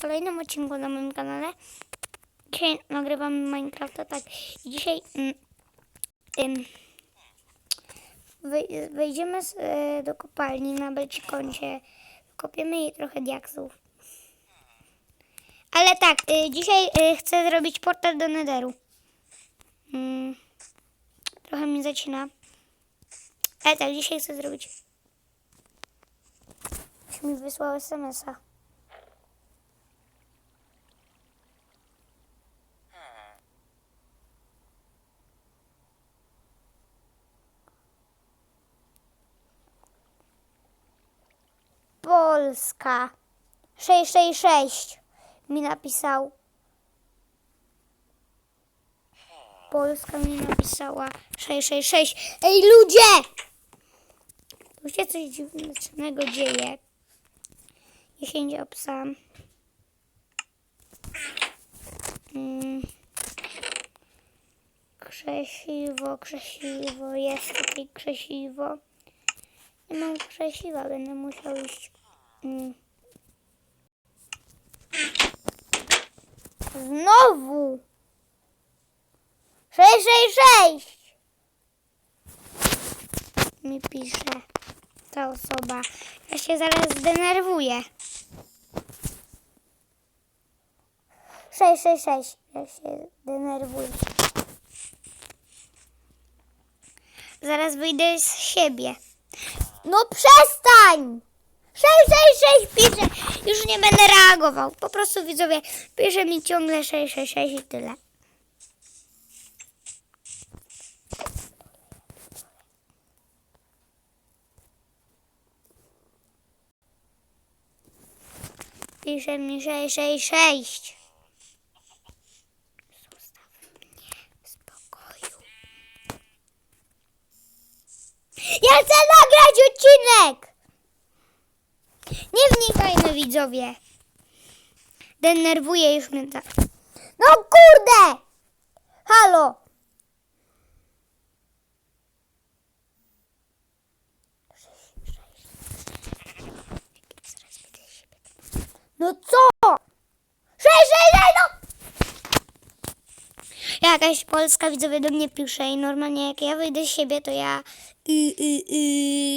kolejnym odcinku na moim kanale. Dzisiaj nagrywam Minecrafta, tak. Dzisiaj mm, wejdziemy z, e, do kopalni na Belcikoncie. Kopiemy jej trochę diaksów. Ale tak, y, dzisiaj y, chcę zrobić portal do Netheru. Mm, trochę mi zacina. Ale tak, dzisiaj chcę zrobić. Już mi wysłał SMS-a. Polska. 666 mi napisał. Polska mi napisała 666. Ej ludzie! Tu się coś dziwnego dzieje. Jesień psa. Mm. Krzesiwo, krzesiwo, jest tutaj krzesiwo. Nie mam krzesiwa, będę musiał iść. Znowu! 666! Mi pisze ta osoba. Ja się zaraz zdenerwuję. 666. Ja się denerwuję. Zaraz wyjdę z siebie. No przestań! 666 pisze. Już nie będę reagował. Po prostu widzowie, pisze mi ciągle 666 i tyle. Pisze mi 666. Zostaw mnie w spokoju. Ja chcę nagrać odcinek! Nie wnikajmy widzowie. Denerwuje już mnie tak. No kurde! Halo! No co? Sześć, sześć, no! Jakaś polska widzowie do mnie pisze i normalnie jak ja wyjdę z siebie, to ja y, y,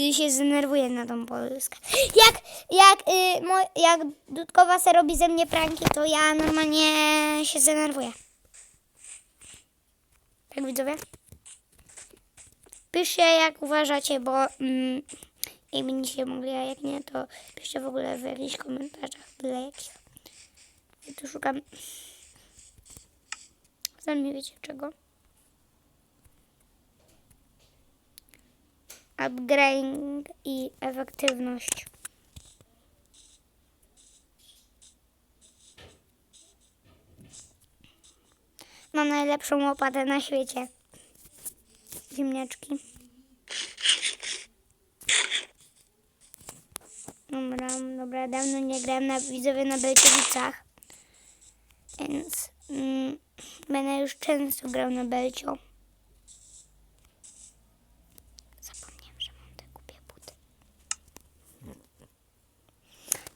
y, się zdenerwuję na tą Polskę. Jak, jak, y, mo, jak Dudkowa se robi ze mnie pranki, to ja normalnie się zdenerwuję. Tak widzowie? Piszcie jak uważacie, bo mm, jak będziecie mogli, a jak nie, to piszcie w ogóle w jakichś komentarzach, byle jakich. Ja tu szukam Sami wiecie czego. Upgrading i efektywność. Mam najlepszą łopatę na świecie. Ziemniaczki. Dobra, dobra, dawno nie grałem na widzowie na Belczewicach. Więc mm, będę już często grał na Belcio. Zapomniałem, że mam te głupie buty.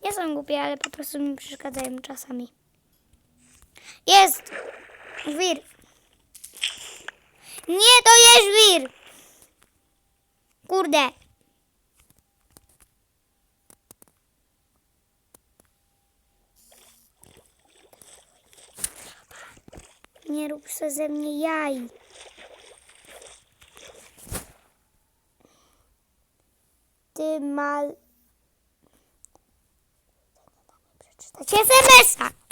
Nie są głupie, ale po prostu mi przeszkadzają czasami. Jest! Wir! Nie, to jest wir! Kurde! Nie rób se ze mnie jaj. Ty mal... Przeczytać SMS-a.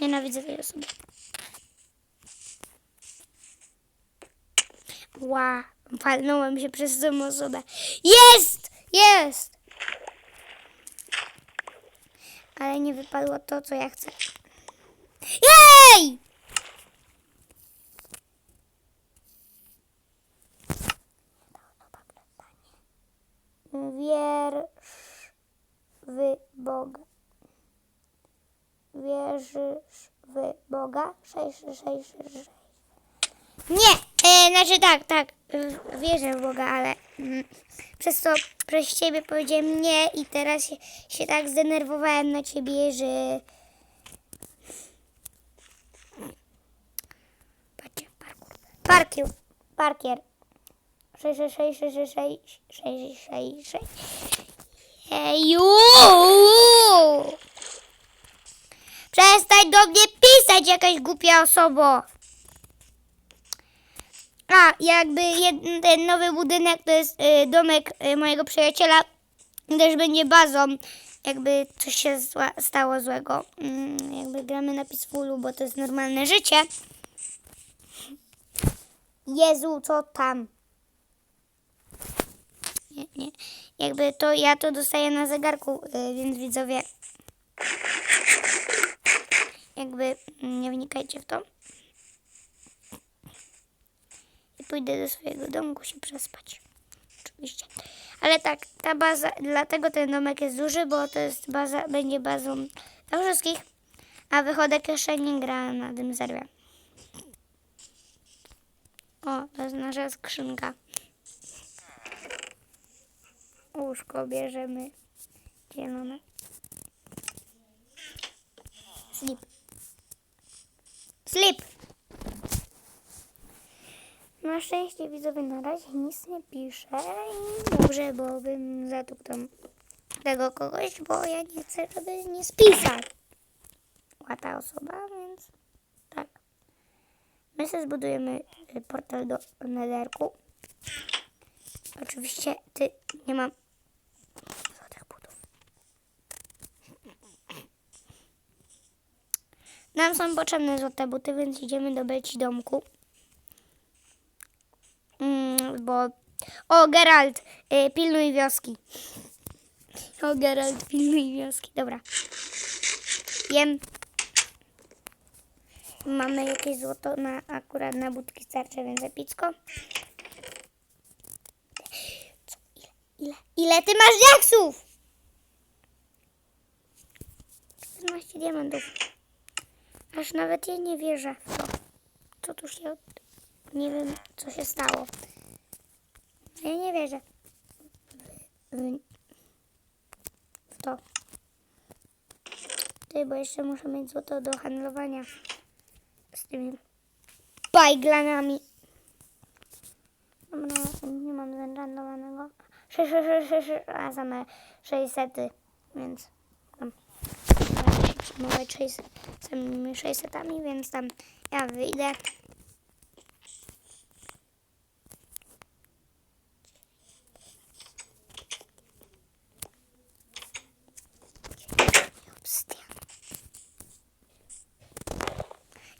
Nienawidzę tej osoby. Ła, walnąłem się przez tą osobę. Jest! Jest! ale nie wypadło to, co ja chcę. Jej! Wiersz w Boga. Wierzysz w Boga? 6, 6, 6, 6. Nie! E, znaczy tak, tak, wierzę w Boga, ale mm, przez to przez ciebie powiedziałem nie i teraz się, się tak zdenerwowałem na ciebie, że... Patrzcie, parkour. Parkier. Parkier. 6, 6, 6, 6, 6, 6, 6, 6. Eju! Przestań do mnie pisać, jakaś głupia osoba. A, jakby jed, ten nowy budynek to jest y, domek y, mojego przyjaciela. Też będzie bazą, jakby coś się zła, stało złego. Mm, jakby gramy na Peacefulu, bo to jest normalne życie. Jezu, co tam? Nie, nie. Jakby to ja to dostaję na zegarku, y, więc widzowie jakby nie wnikajcie w to. I pójdę do swojego domku się przespać. Oczywiście. Ale tak, ta baza, dlatego ten domek jest duży, bo to jest baza, będzie bazą dla wszystkich. A wychodek jeszcze nie gra na tym serwie. O, to jest nasza skrzynka. Łóżko bierzemy zielone. Slip. Slip. Na szczęście widzowie na razie nic nie pisze i dobrze, bo bym zatukł tego kogoś, bo ja nie chcę, żeby nie spisał. ta osoba, więc tak. My sobie zbudujemy y, portal do Netherku. Oczywiście ty nie mam Nam są potrzebne złote buty, więc idziemy do Beci domku. Mm, bo... O, Geralt, y, pilnuj wioski. O, Geralt, pilnuj wioski. Dobra. Jem. Mamy jakieś złoto na akurat na budki starcze, więc epicko. Co? Ile? Ile? Ile ty masz jaksów? 14 diamentów. Aż nawet ja nie wierzę w. Co tu się... Nie wiem, co się stało. Ja nie wierzę. W, to. Ty, bo jeszcze muszę mieć złoto do handlowania z tymi bajglanami. Dobra, nie mam zenchantowanego. 6, 6, 6, 6, a same 600, więc przejmować 600, samymi 600, więc tam ja wyjdę.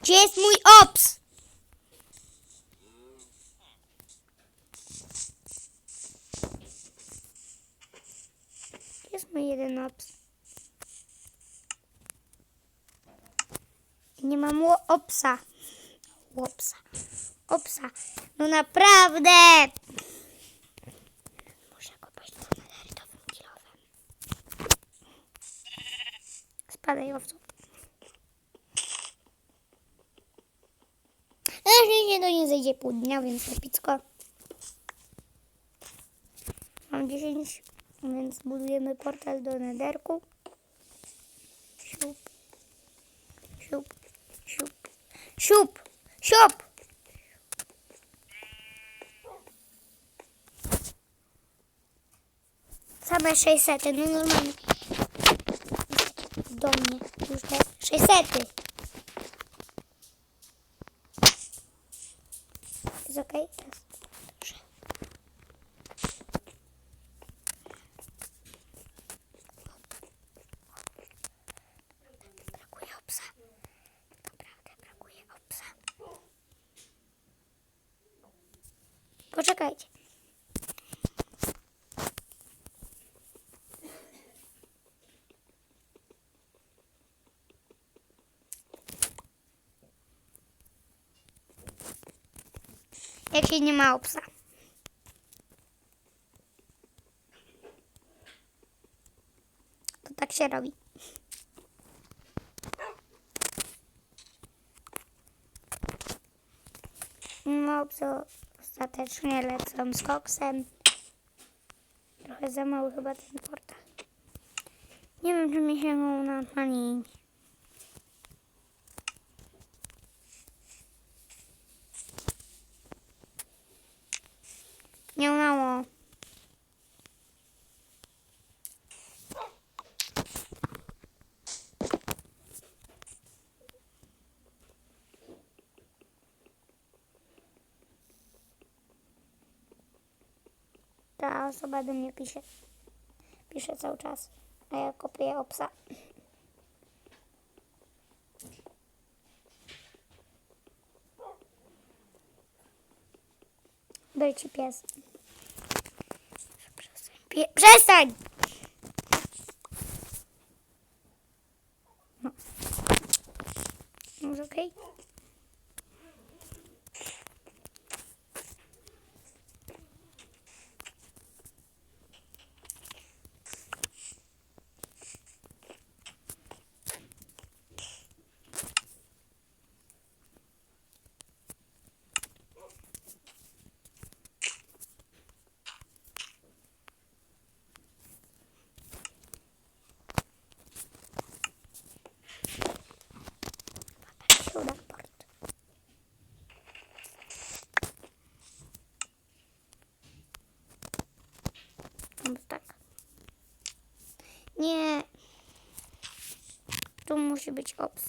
Gdzie jest mój ops? Gdzie jest mój jeden ops? Nie mam opsa. Łopsa. Opsa. No naprawdę! Muszę kopać to nadarytowym kilowym. Spadaj owcu. Jeśli nie, to nie zejdzie pół dnia, więc epicko. Mam 10, więc budujemy portal do nederku. Siup. Siup. Siup. Siup. Same 600, no normalnie. Do mnie. Już te 600. Jest okej? Jest. Dobrze. Brakuje obsa. Naprawdę brakuje obsa. Poczekajcie. Jak się nie ma obsa. To tak się robi. No obcy ostatecznie lecą z koksem. Trochę za mały chyba ten portal. Nie wiem, czy mi się na pani. Nie udało. Ta osoba do mnie pisze. Pisze cały czas. A ja kopiuję obsa. Daj pies. Przestań. Pie przestań! No. Może okej? się uda port. No bo tak. Nie. Tu musi być ops.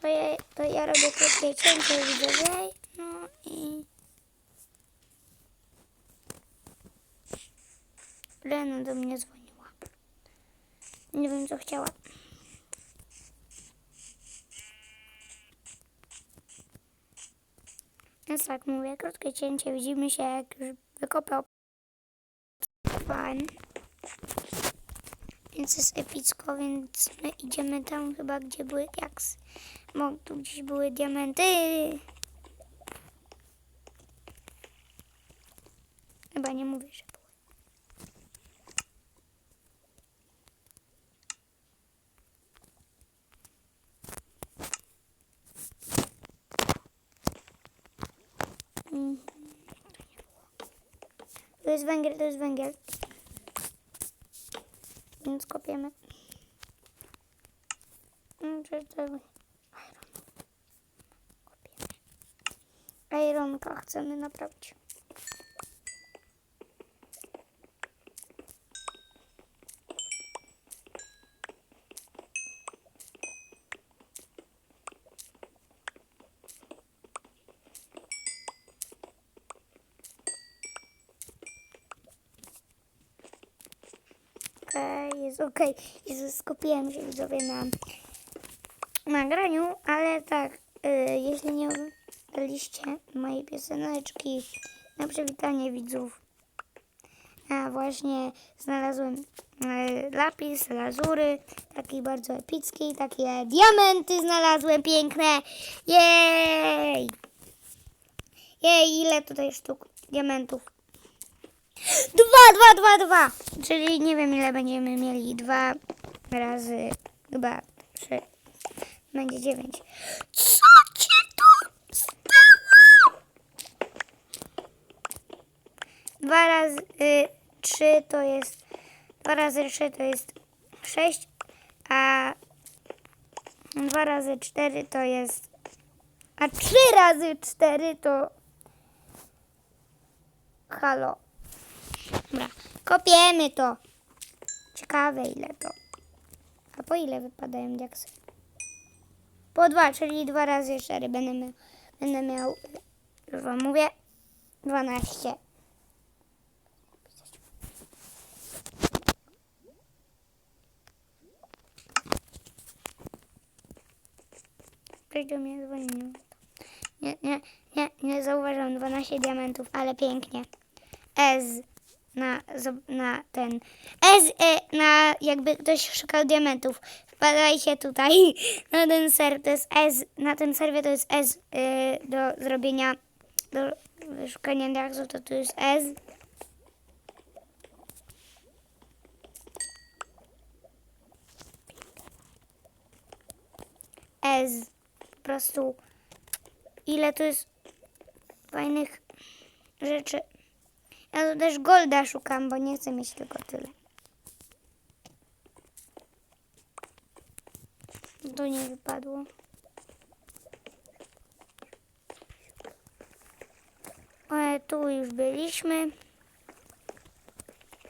To ja, to ja robię krótkie cięcie widzowie. No i... Lena do mnie dzwoniła. Nie wiem co chciała. Więc tak mówię, krótkie cięcie. Widzimy się jak już wykopał pan. Więc jest epicko, więc my idziemy tam chyba, gdzie były jaks. Bo tu gdzieś były diamenty. Chyba nie mówię, że były. Mhm. To jest węgiel, to jest węgiel. Więc kopiemy. Mm. Kopiemy. Ironka chcemy naprawić. Okej, okej. Jezus, skupiłem się widzowie na nagraniu, ale tak, y, jeśli nie oglądaliście mojej pioseneczki na przywitanie widzów, a właśnie znalazłem y, lapis, lazury, taki bardzo epicki, takie diamenty znalazłem piękne. Jej! Jej, ile tutaj sztuk diamentów? Dwa, dwa, dwa, dwa. Czyli nie wiem ile będziemy mieli. Dwa razy chyba trzy. Będzie dziewięć. Co cię tu stało? Dwa razy y, trzy to jest. Dwa razy trzy to jest sześć, a dwa razy cztery to jest. A trzy razy cztery to. Halo. Dobra, kopiemy to. Ciekawe ile to. A po ile wypadają diaksy? Po dwa, czyli dwa razy cztery. Będę miał, będę miał już wam mówię, 12. Ktoś do mnie dzwonił. Nie, nie, nie, nie zauważyłem 12 diamentów, ale pięknie. Ez na, na ten. Ez e, na jakby ktoś szukał diamentów. Wpadajcie tutaj na ten serwer. To jest Ez. Na tym serwie to jest Ez e, do zrobienia. Do szukania diaksów to tu jest Ez. Ez. Po prostu ile tu jest fajnych rzeczy. Ja tu też golda szukam, bo nie chcę mieć tylko tyle. To nie wypadło. Ale tu już byliśmy.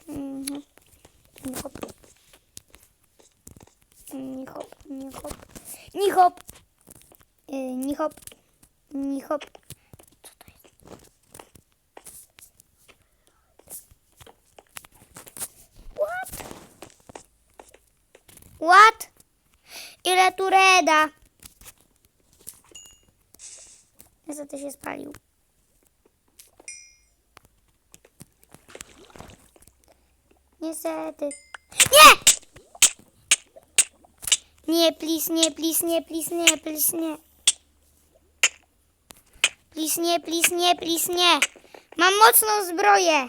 Mhm. Nie hop. Nie hop, nie hop. Nie hop. Yy, nie hop. Nie hop. Co to jest? What? What? Ile tu reda? Niestety się spalił. Niestety. Nie! Nie, please, nie, please, nie, please, nie, please, nie. Please, nie, please, nie, please, nie. Mam mocną zbroję.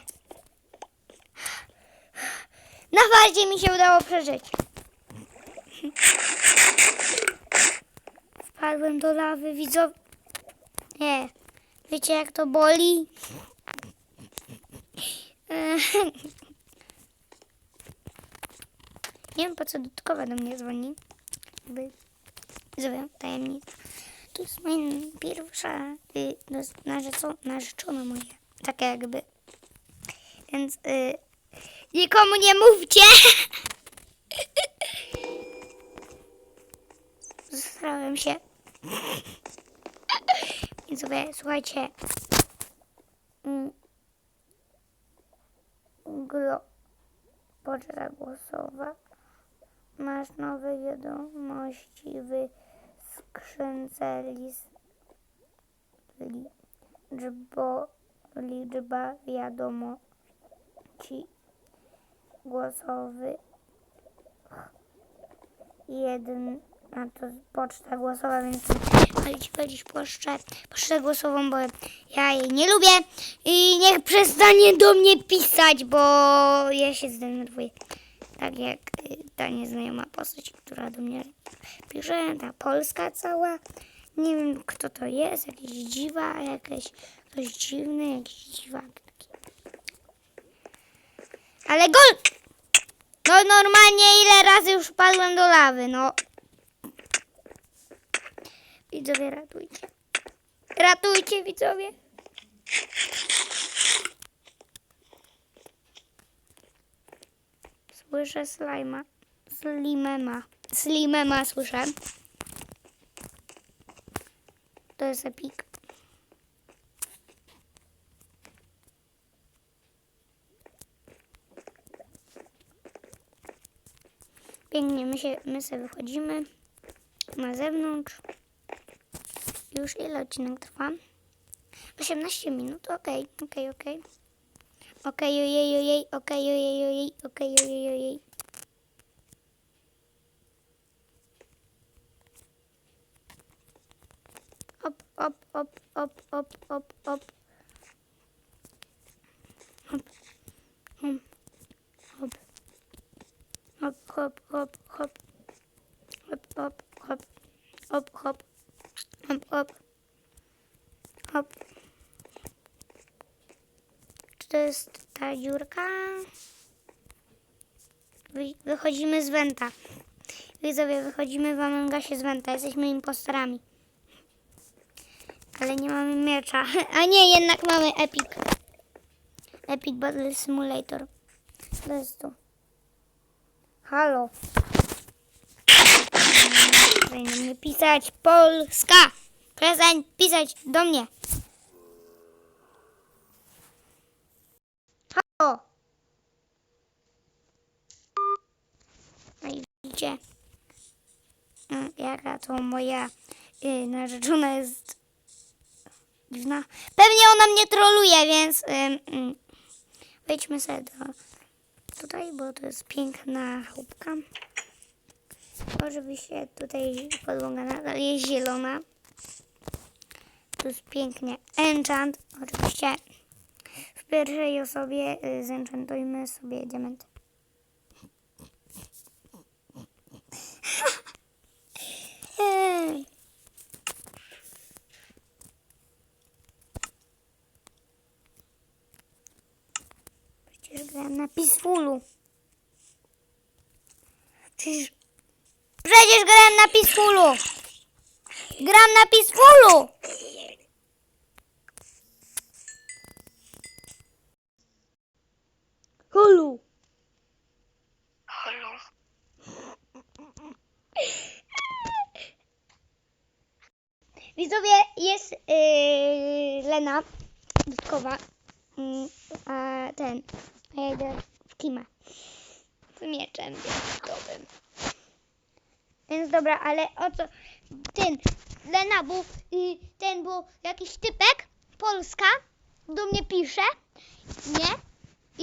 Na waldzie mi się udało przeżyć. Wpadłem do lawy, widzowie. Nie. Wiecie jak to boli? Nie wiem po co dodatkowa do mnie dzwoni. Jakby zrobię tajemnicę. To jest moja pierwsza y, to jest narzeco, narzeczona moja. Taka jakby. Więc y, nikomu nie mówcie. Zesrałem się. I sobie, słuchajcie. Mm. Glo. Poczta głosowa. Masz nowe wiadomości w skrzynce. Liczbo, liczba wiadomości głosowy. Jeden, a to poczta głosowa, więc palić, palić pocztę, pocztę głosową, bo ja jej nie lubię i niech przestanie do mnie pisać, bo ja się zdenerwuję. Tak jak y, ta nieznajoma postać, która do mnie pisze, ta Polska cała. Nie wiem kto to jest, jakiś dziwa, jakiś ktoś dziwny, jakiś dziwak. Ale gol! No normalnie ile razy już padłem do lawy, no. Widzowie, ratujcie. Ratujcie, widzowie. Słyszę slajma. Slimema. Slimema słyszę. To jest epik. Pięknie, my, się, my sobie wychodzimy na zewnątrz. Już ile odcinek trwa? 18 minut, okej, okej, okej. Okej, ojej, ojej, okej, ojej, ojej, okej, ojej, ojej. Op, op, op, op, op, op, op. Hop, hop, hop. Hop, hop, hop, hop. Hop, hop, hop. Hop, hop. Hop, hop. Hop. Czy to jest ta dziurka? Wy, wychodzimy z Wenta. Widzowie, wychodzimy w Amangasie z Wenta. Jesteśmy impostorami. Ale nie mamy miecza. A nie, jednak mamy Epic. Epic Battle Simulator. To jest tu. Halo. Mnie pisać. Polska. Przestań pisać do mnie. Halo. No i widzicie, mm, jaka to moja y, narzeczona jest dziwna. Pewnie ona mnie troluje, więc ym, ym, wejdźmy sobie do tutaj, bo to jest piękna chałupka. Oczywiście tutaj podłoga nadal jest zielona. Tu jest pięknie enchant. Oczywiście w pierwszej osobie y, zenchantujmy sobie diamenty. Przecież grałem na Peacefulu. Przecież Przecież gram na Peacefulu. Gram na Peacefulu. Hulu. Halo. Widzowie, jest yy, Lena Dudkowa, yy, a ten, a ja idę w z mieczem diamentowym. Więc dobra, ale o co, ten, Lena, bo yy, ten, bo jakiś typek, Polska, do mnie pisze, nie?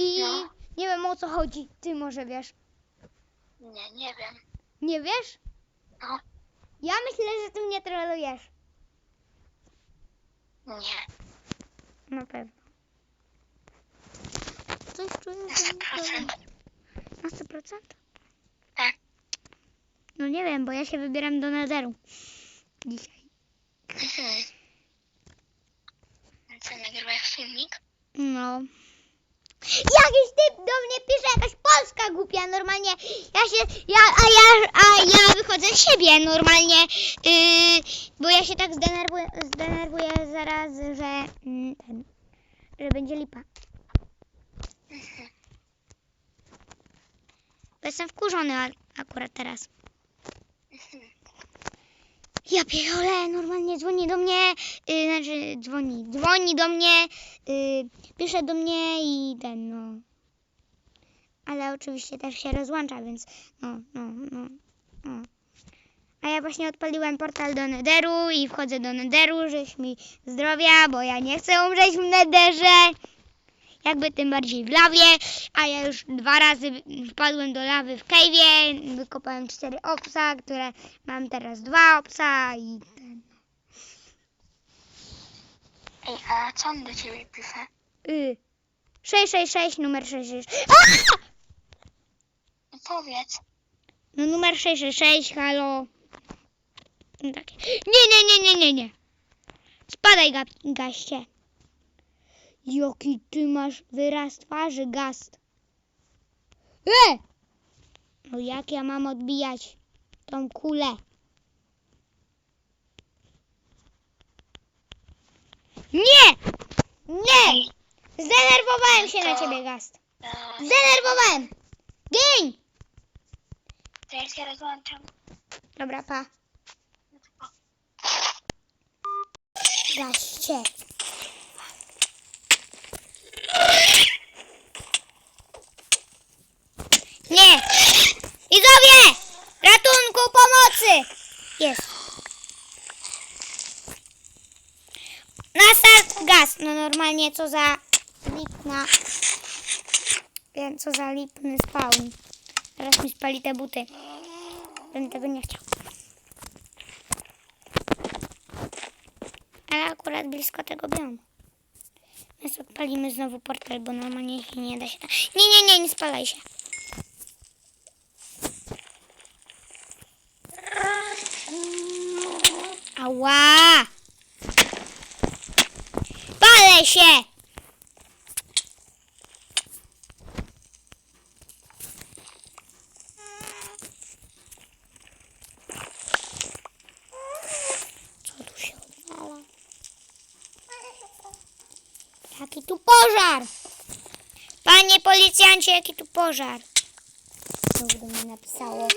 I No. nie wiem o co chodzi, ty może wiesz. Nie, nie wiem. Nie wiesz? No, Ja myślę, że ty mnie trolujesz. nie. Na pewno. Coś czuję, że mnie 100%. trolujesz. Na 100%? No nie wiem, bo ja się wybieram do Netheru. Dzisiaj. Mhm. Co, nagrywasz filmik? No. Jakiś typ do mnie pisze, jakaś Polska głupia, normalnie. Ja się, ja, a ja, a ja wychodzę z siebie normalnie, yy, bo ja się tak zdenerwuję, zdenerwuję zaraz, że mm, ten, że będzie lipa. Bo jestem wkurzony akurat teraz. Ja pierdolę, normalnie dzwoni do mnie, yy, znaczy dzwoni, dzwoni do mnie, yy, pisze do mnie i ten, no. Ale oczywiście też się rozłącza, więc no, no, no, no. A ja właśnie odpaliłem portal do Netheru i wchodzę do Netheru, żeś mi zdrowia, bo ja nie chcę umrzeć w Netherze. Jakby tym bardziej w lawie, a ja już dwa razy wpadłem do lawy w cave'ie, wykopałem cztery opsa, które mam teraz dwa opsa i ten. Ej, a co on do ciebie pisze? Y. 666, numer 66. A! No powiedz. No numer 666, halo. No takie. Nie, nie, nie, nie, nie, nie. Spadaj, ga gaście. Jaki ty masz wyraz twarzy, gast. E! No jak ja mam odbijać tą kulę? Nie! Nie! Zdenerwowałem się na ciebie, gast. Zdenerwowałem! Gień! to ja się rozłączam. Dobra, pa. Gaście. Nie! Widzowie! Ratunku, pomocy! Jest. Na start gaz. No normalnie co za lipna. Wiem co za lipny spawn. Teraz mi spali te buty. Bym tego nie chciał. Ale akurat blisko tego biomu. Więc odpalimy znowu portal, bo normalnie się nie da się. Nie, nie, nie, nie spalaj się. Ała! Palę się! Co tu się odwala? Jaki tu pożar! Panie policjancie, jaki tu pożar! Do mnie napisało.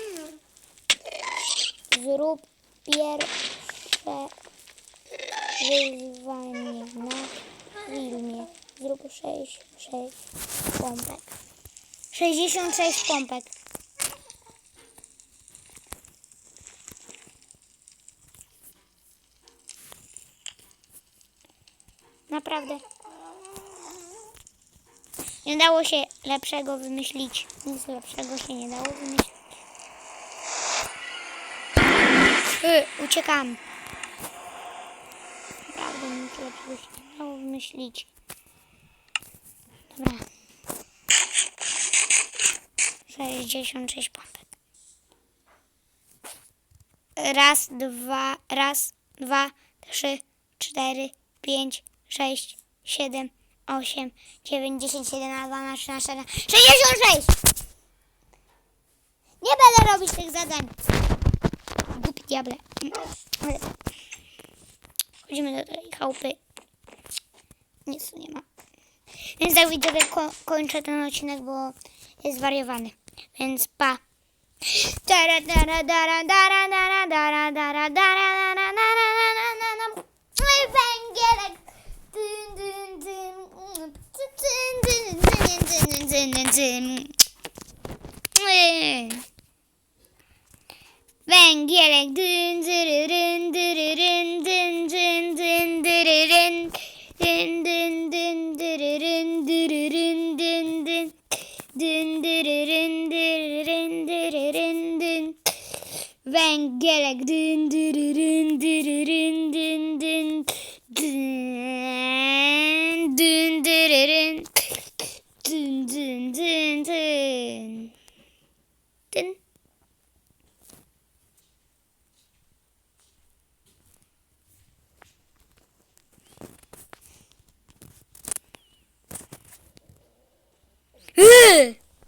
Zrób pierwsze wyzwanie na filmie. Zrób 6, 6 pompek. 66 pompek. Naprawdę. Nie dało się lepszego wymyślić. Nic lepszego się nie dało wymyślić. Y, uciekam. Naprawdę nic lepszego się nie dało wymyślić. Dobra. 66 pompek. Raz, dwa, raz, dwa, trzy, cztery, pięć, sześć, siedem, 8, 9, 10, 11, 12, 13, 14, 66! Nie będę robić tych zadań. Głupi diable. Chodzimy do tej chałupy. Nic tu nie ma. Więc tak widzowie ko- kończę ten odcinek, bo jest zwariowany. Więc pa. Dara, dara, dara, dara, dara, Ee. Ben öğreneceğim. Ben gerektiğince